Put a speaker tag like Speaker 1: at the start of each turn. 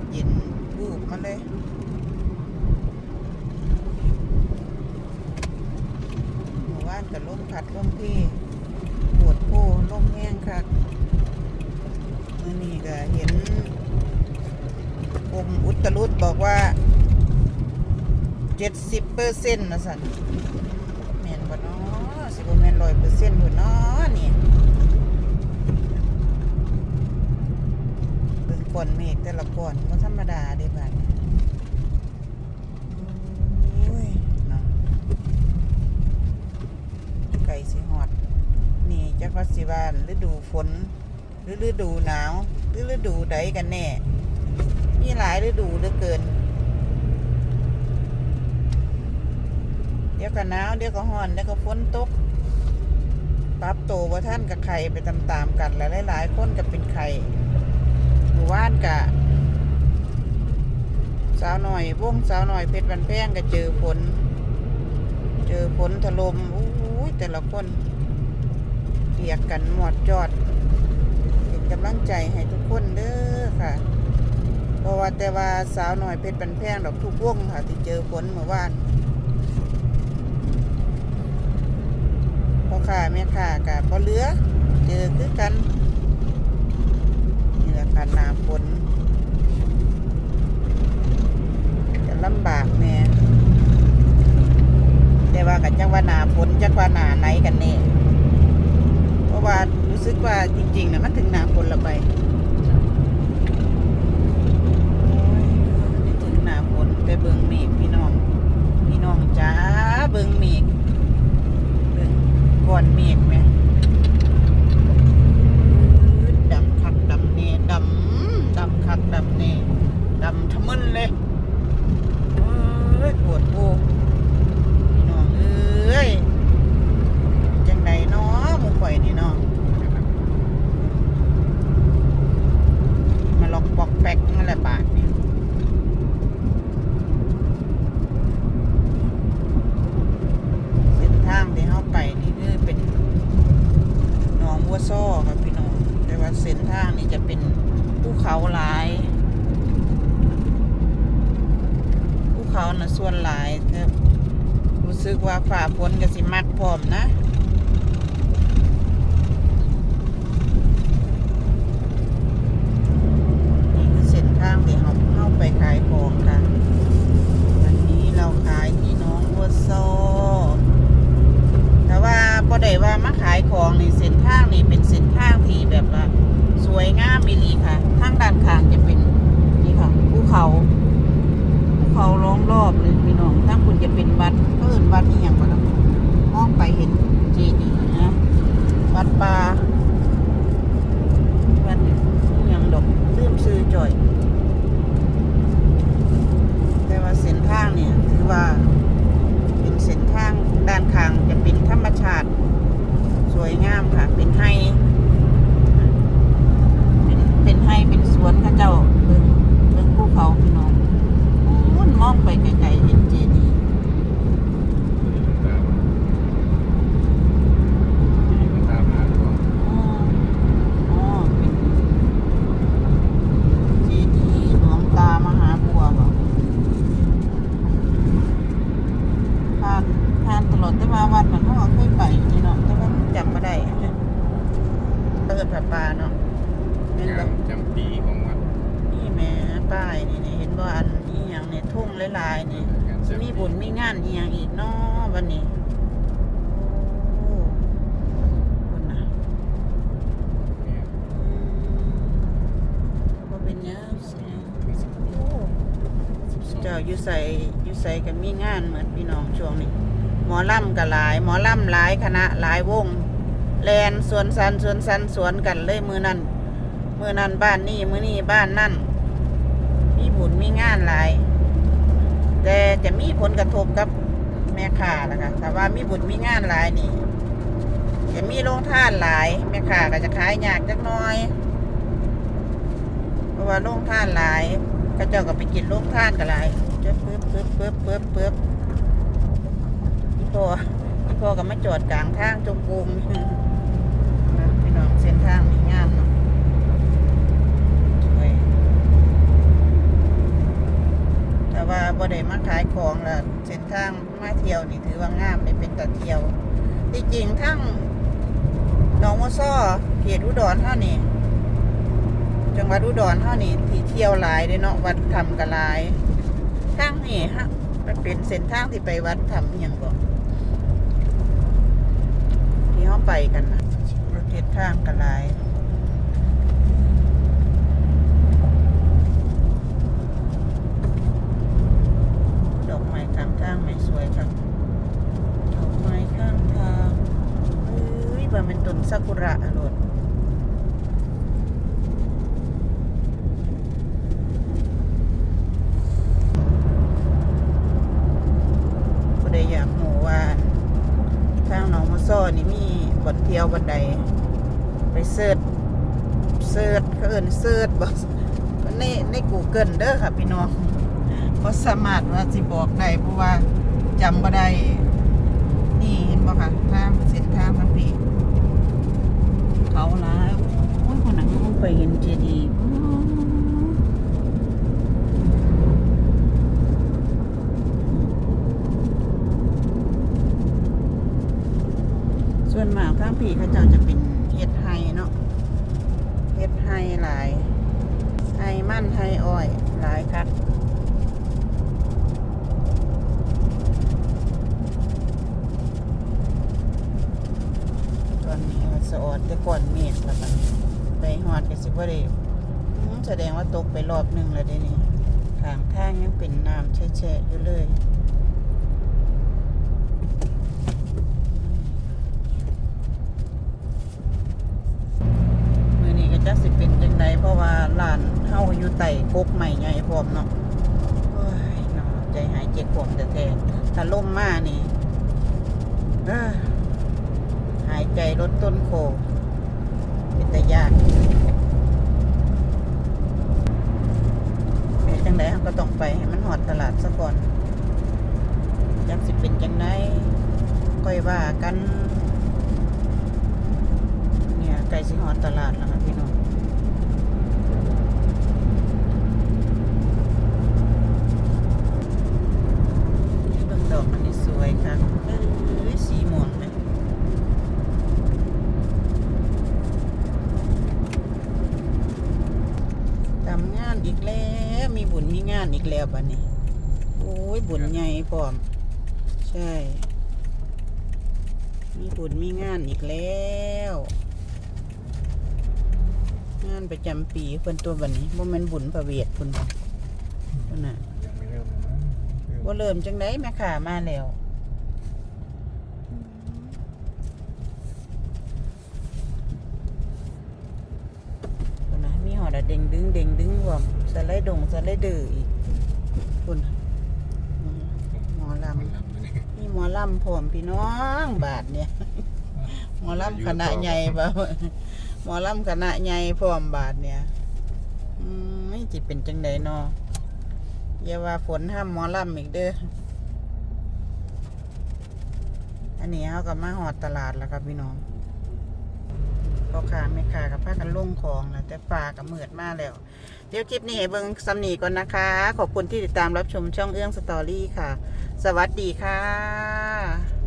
Speaker 1: ศเย็นบูบมาเลยหมู่บ้านกับลมผัดลมพี่ปวดโพลมแห้งครักมื่อนี้ก็เห็นกรมอุตรุดบอกว่าเจ็ดสิบเปอร์เซ็นต์นะสันแมนบ่เนาะสิบแมนร้อยเปอร์เซ็นต์บ่เนาะนี่ ก้อนเมฆแต่ละก้อนบ่ธรรมดาเด้บัดนี้ยนไก่สิฮอด นี่จักว่าสิว่าฤดูฝนหรือฤดูหนาวหรือฤดูใดกันแน่ มีหลายฤดูเหลือเกิน เดี๋ยวก็หนาวเดี๋ยวก็ร้อนเดี๋ยวก็ฝนตกปรับตัวว่าท่านกับไข่ไปตามๆกันและหลายๆคนก็เป็นไข่ มู่บ้านกะสาวหน่อยวงสาวหน่อยเพชรบันแพงก็เจอฝนเจอฝนถล่มอู้ยแต่ละคนเปียกกันหมดจอดเป็นกำลังใจให้ทุกคนเด้อค่ะเพราะว่าแต่ว่าสาวหน่อยเพชรบันแพงดอกทุกวงค่ะที่เจอฝนเมื่อวานพ่อค้าแม่ค้ากับบ่เลือ เจอคือกัน ค่ะหนาฝนจะลำบากแน่แต่ว่ากันจังว่าหนาฝนจังว่าหนาไหนกันแน่เพราะว่ารู้สึกว่าจริงๆนะมันถึงหนาฝนและไปถึงหนาฝนแต่เบิงเมฆพี่น้อง พี่น้องจ้าเบิงเมฆเบิ่งก้อนเมฆไหมดำคักดำเนดำดำคักดำเนดำทะมึนเลยเอ้ยปวดโอ้พี่น้องเอ้ยจังใดเนาะหมูข่อยนี่เนาะมาลอกปอก แหละบาทนี่เส้นทางที่เข้าไปนี่คือเป็นหนองวัวซ้อครับพี่น้องแต่ว่าเส้นทางนี่จะเป็นภูเขาหลายภูเขานะส่วนหลายแต่รู้สึกว่าฝ่าฝนก็สิมักพร้อมนะ นี่คือเส้นทางที่เราเข้าไปขายของค่ะ วันนี้เราขายที่หน้องวัวโซแต่ว่าพอได้ว่ามาขายของนี่เส้นทางนี่เป็นเส้นทางที่แบบว่า สวยงามมิลีค่ะ ทางด้านข้างจะเป็นนี่ค่ะภูเขาภูเขาล้อมรอบเลยพี่น้องทางคุณจะเป็น วัดก็อื่นวัดนี่อย่างวะนะมองไปเห็นเจดีย์นะวัดป่าวัดอย่างดอกลืมซื้อจ่อย แต่ว่าเส้นทางเนี่ยถือว่าเป็นเส้นทางด้านข้างจะเป็นธรรมชาติ สวยงามค่ะ เป็นไฮเป็นเป็นไฮเป็นสวนข้าเจ้าเบิ่งเบิ่งภูเขาพี่น้องมุ่นมองไปไกลๆเห็นเจดีย์อ๋ออ๋อเป็นเจดีย์หลวงตามหาบัวบ่ ผ่านผ่านตลอดแต่ว่าวัดมันเขาก็เคยไปอยู่นี่เนาะแต่ว่ามันจำไม่ได้เปิดผ้าป่าเนาะเห็นบ่
Speaker 2: จำปีของวัด
Speaker 1: นี่แหม่ ป้ายนี่นี่เห็นบ่อันนี้อย่างเนี่ยทุ่งหลายๆนี่สิมีบุญมีงานอีหยังอีกเนาะวันนี้โอ้คนน่ะอืมบ่เป็นหยังโอ้เจ้าอยู่ใส่อยู่ใส่กันมีงานเหมือนพี่น้องช่วงนี้ หมอลำกับหลาย หมอลำหลายคณะหลายวงแลนสวนสันสวนสันสวนกันเลยมือนั้นมือนั้นบ้านนี่มือนี่บ้านนั่นมี บุญมีงานหลาย แต่จะมีผลกระทบกับแม่ค้าละค่ะแต่ว่ามีบุญมีงานหลายนี่ จะมีโรงทานหลาย แม่ค้าก็จะขายยากจักหน้อย เพราะว่าโรงทานหลายก็เจ้าก็ไปกินโรงทานกันหลายจะปึ๊บปึ๊บปึ๊บปึ๊บปึ๊บพี่พ่อพี่พ่อก็มาจอดกลางทางจงกรมนะพี่น้องเส้นทางนี่งามเนาะสวยแต่ ว่าบ่ได้มาขายของละเส้นทางมาเที่ยวนี่ถือว่างามเลยเป็นตะเที่ยวที่จริงทั้งหนองมัวซ้อเขตอุดรเท่านี้จังหวัดอุดรเท่านี้ที่เที่ยวหลายเด้เนาะวัดธรรมกหลายทางนี่ฮะมันเป็นเส้นทางที่ไปวัดธรรมอย่างบ่ที่เฮาไปกันนะประเทศทางกหลาย ดอกไม้ข้างทางไม่สวย ครับดอกไม้ข้างทางเอ้ยว่าเป็นต้นซากุระอะโลดก็ได้อยากหมูว่าทางหนองมะซ้อนี่มีบ่อนเที่ยวบันได ไปเสิร์ชเสิร์ชเขาเอินเสิร์ชบ่ในใน Google เด้อค่ะพี่น้องก็สามารถว่าสิบอกได้เพราะว่า จำบ่ได้ นี่เห็นบ่ค่ะทางเส้นทางมันปีเขาลาโอ้ยคนนั้นลงไปเห็นเจดีย์ส่วนมากทางปีเขาเจ้าจะเป็นเฮ็ดไฮเนาะเฮ็ดไฮหลายไฮมั่นไฮอ้อยหลายคัก ตอนนี้มันสะออด แต่ก่อนเมฆแล้วมันไปฮอดก็สิบ่ได้แสดงว่าตกไปรอบหนึ่งแล้วเด้นี่ทางทางยังเป็นน้ำแฉะๆอยู่เลยมือนี้ก็จักสิเป็นจังไดเพราะว่าร้านเฮาอยู่ใต้กกใหม่ใหญ่พร้อมเนาะโอ้ยเนาะใจหายเจ็บปวดแต่แท้ถ้าล่มมานี่หายใจลดต้นโค แต่ยากเป็นจังไดเขาก็ต้องไปให้มันหอดตลาดซะก่อนจักสิเป็นจังไดก้อยว่ากัน เนี่ยไก่สิหอดตลาดแล้วค่ะพี่น้องเบิ่งดอกมันนี่สวยค่ะเอ้ยสีม่วงไหม ทำงานอีกแล้ว มีบุญมีงานอีกแล้วบัดนี้โอ้ยบุญใหญ่พร้อม ใช่ มีบุญมีงานอีกแล้ว งานประจำปีเพิ่นตัวบัดนี้บ่แม่นบุญประเวทเพิ่นบ่เพิ่นน่ะ
Speaker 2: ยังไม่เริ่มเลยมั้ง
Speaker 1: บ่เริ่มจังไดแม่ค้ามาแล้วเพิ่นน่ะมีหอ ดอะเด้งดึงเด้งดึงพร้อมสไลด์ดงสไลด์เดอร์อีกคุณน่ะหมอลำ
Speaker 2: มันลำเลยนี่
Speaker 1: มีหมอลำพร้อมพี่น้องบาทเนี่ย หมอลำคณะใหญ่บ่หมอลำคณะใหญ่พร้อมบาทเนี่ยอืมไม่จิเป็นจังใดเนาะอย่าว่าฝนห้ามหมอลำอีกเด้ออันนี้เขาก็มาหอดตลาดแล้วครับพี่น้อง พ่อค้าแม่ค้ากับพากันลงของแล้วแต่ฟ้ากับมืดมาแล้ว เดี๋ยวคลิปนี้ให้เบิ้งสำนีก่อนนะคะ ขอบคุณที่ติดตามรับชมช่องเอื้องสตอรี่ค่ะ สวัสดีค่ะ